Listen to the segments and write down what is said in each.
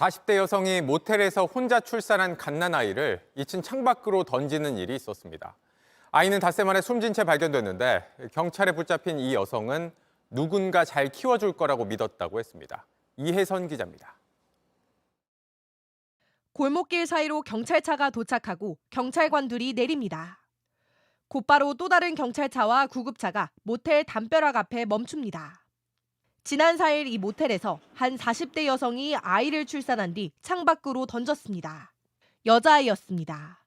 40대 여성이 모텔에서 혼자 출산한 갓난아이를 2층 창밖으로 던지는 일이 있었습니다. 아이는 닷새 만에 숨진 채 발견됐는데 경찰에 붙잡힌 이 여성은 누군가 잘 키워줄 거라고 믿었다고 했습니다. 이혜선 기자입니다. 골목길 사이로 경찰차가 도착하고 경찰관들이 내립니다. 곧바로 또 다른 경찰차와 구급차가 모텔 담벼락 앞에 멈춥니다. 지난 4일 이 모텔에서 한 40대 여성이 아이를 출산한 뒤 창밖으로 던졌습니다. 여자아이였습니다.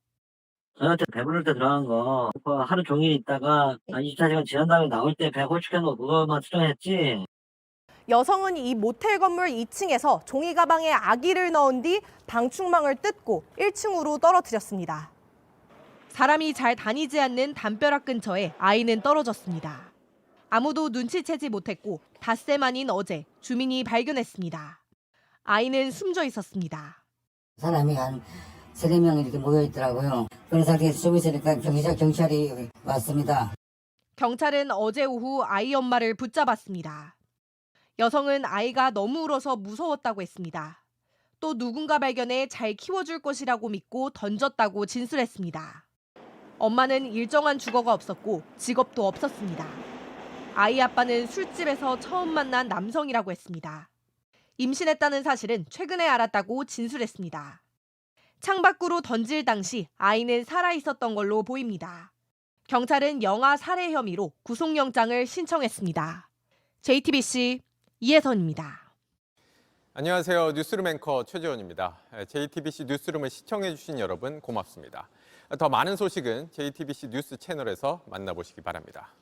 저한테 배부를 때 들어간 거 그거 하루 종일 있다가 한 24시간 지난 다음에 나올 때배 홀쭉한 거 그거만 수정했지 여성은 이 모텔 건물 2층에서 종이 가방에 아기를 넣은 뒤 방충망을 뜯고 1층으로 떨어뜨렸습니다. 사람이 잘 다니지 않는 담벼락 근처에 아이는 떨어졌습니다. 아무도 눈치채지 못했고 닷새 만인 어제 주민이 발견했습니다. 아이는 숨져 있었습니다. 사람이 한 세네 명 이렇게 모여 있더라고요. 그런 상태에서 좀 있으니까 경찰, 경찰이 왔습니다. 경찰은 어제 오후 아이 엄마를 붙잡았습니다. 여성은 아이가 너무 울어서 무서웠다고 했습니다. 또 누군가 발견해 잘 키워줄 것이라고 믿고 던졌다고 진술했습니다. 엄마는 일정한 주거가 없었고 직업도 없었습니다. 아이 아빠는 술집에서 처음 만난 남성이라고 했습니다. 임신했다는 사실은 최근에 알았다고 진술했습니다. 창밖으로 던질 당시 아이는 살아 있었던 걸로 보입니다. 경찰은 영아 살해 혐의로 구속영장을 신청했습니다. JTBC 이혜선입니다. 안녕하세요. 뉴스룸 앵커 최재원입니다. JTBC 뉴스룸을 시청해주신 여러분 고맙습니다. 더 많은 소식은 JTBC 뉴스 채널에서 만나보시기 바랍니다.